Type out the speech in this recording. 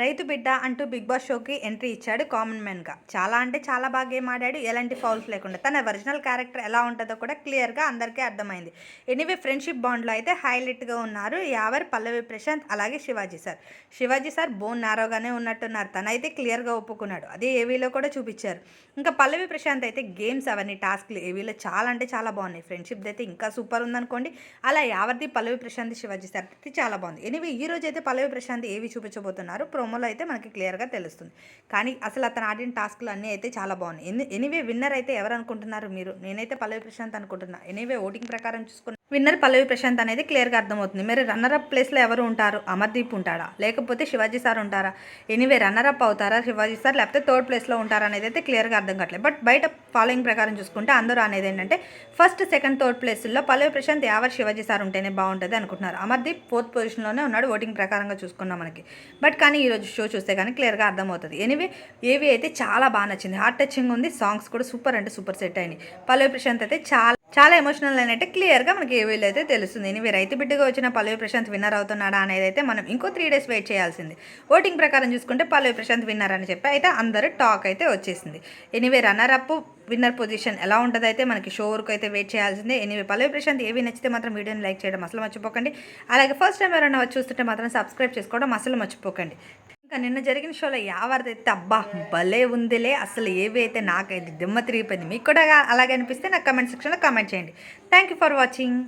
రైతు బిడ్డ అంటూ బిగ్ బాస్ షోకి ఎంట్రీ ఇచ్చాడు కామన్ మ్యాన్గా. చాలా అంటే చాలా బాగా గేమ్ ఆడాడు. ఎలాంటి ఫౌల్స్ లేకుండా. తన ఒరిజినల్ క్యారెక్టర్ ఎలా ఉంటుందో కూడా క్లియర్గా అందరికీ అర్థమైంది. ఎనీవే ఫ్రెండ్షిప్ బాండ్లో అయితే హైలైట్గా ఉన్నారు యావర్ పల్లవి ప్రశాంత్ అలాగే Shivaji sir. Shivaji sir bone నారోగానే ఉన్నట్టున్నారు. తనైతే క్లియర్గా ఒప్పుకున్నాడు. అదే ఏవీలో కూడా చూపించారు. ఇంకా పల్లవి ప్రశాంత్ అయితే గేమ్స్ అవన్నీ టాస్క్లు ఏవీలో చాలా అంటే చాలా బాగున్నాయి. ఫ్రెండ్షిప్ అయితే ఇంకా సూపర్ ఉందనుకోండి. అలా యావర్ది పల్లవి ప్రశాంత్ శివాజీ సార్ అయితే చాలా బాగుంది. ఎనివే ఈ రోజు అయితే పల్లవి ప్రశాంత్ ఏవి చూపించబోతున్నారు? ప్రో ప్రోమోలో అయితే మనకి క్లియర్గా తెలుస్తుంది. కానీ అసలు అతను ఆడిన టాస్క్లు అన్నీ అయితే చాలా బాగున్నాయి. ఎన్ని ఎనీవే విన్నర్ అయితే ఎవరు అనుకుంటున్నారు మీరు? నేనైతే పల్లవి ప్రశాంత్ అనుకుంటున్నా. ఎనీవే ఓటింగ్ ప్రకారం చూసుకున్న విన్నర్ పల్లవి ప్రశాంత్ అనేది క్లియర్గా అర్థమవుతుంది. మరి రన్నర్ అప్ ప్లేస్లో ఎవరు ఉంటారు? అమర్దీప్ ఉంటాడా? లేకపోతే శివాజీ సార్ ఉంటారా? ఎనీవే రన్నర్ అప్ అవుతారా? శివాజీ సార్ లేకపోతే థర్డ్ ప్లేస్లో ఉంటారా అనేది అయితే క్లియర్గా అర్థం కావట్లేదు. బట్ బయట ఫాలోయింగ్ ప్రకారం చూసుకుంటే అందరూ అనేది ఏంటంటే ఫస్ట్ సెకండ్ థర్డ్ ప్లేస్లో పల్లవి ప్రశాంత్ యావర్ శివాజీ సార్ ఉంటేనే బాగుంటుంది అనుకుంటున్నారు. అమర్దీప్ ఫోర్త్ పొజిషన్లోనే ఉన్నాడు ఓటింగ్ ప్రకారంగా చూసుకున్నాం మనకి. బట్ కానీ ఈరోజు షో చూస్తే కానీ క్లియర్గా అర్థమవుతుంది. ఎనివే ఏవి అయితే చాలా బాగా నచ్చింది హార్ట్ టచింగ్ ఉంది సాంగ్స్ కూడా సూపర్ అంటే సూపర్ సెట్ అయినాయి. పల్లవి ప్రశాంత్ అయితే చాలా చాలా ఎమోషనల్ అయితే క్లియర్గా మనకి ఏవీలో అయితే తెలుస్తుంది. ఎనివే రైతు బిడ్డగా వచ్చిన పల్లవి ప్రశాంత్ విన్నర్ అవుతున్నాడా అనేది అయితే మనం ఇంకో త్రీ డేస్ వెయిట్ చేయాల్సింది. ఓటింగ్ ప్రకారం చూసుకుంటే పల్లవి ప్రశాంత్ విన్నర్ అని చెప్పి అయితే అందరూ టాక్ అయితే వచ్చేసింది. Anyway runner up winner position ఎలా ఉంటుంది అయితే మనకి షో వరకు అయితే వెయిట్ చేయాల్సిందే. ఎనివే పల్లవి ప్రశాంత్ ఏవి నచ్చితే మాత్రం వీడియోని లైక్ చేయడం అసలు మర్చిపోకండి. అలాగే ఫస్ట్ టైం ఎవరైనా వచ్చి చూస్తుంటే మాత్రం సబ్స్క్రైబ్ చేసుకోవడం అసలు మర్చిపోకండి. ఇంకా నిన్న జరిగిన షోలో యావరిదైతే అబ్బా భలే ఉందిలే. అసలు ఏవి అయితే నాకైతే దిమ్మ తిరిగిపోయింది. మీకు కూడా అలాగే అనిపిస్తే నాకు కమెంట్ సెక్షన్లో కామెంట్ చేయండి. Thank you for watching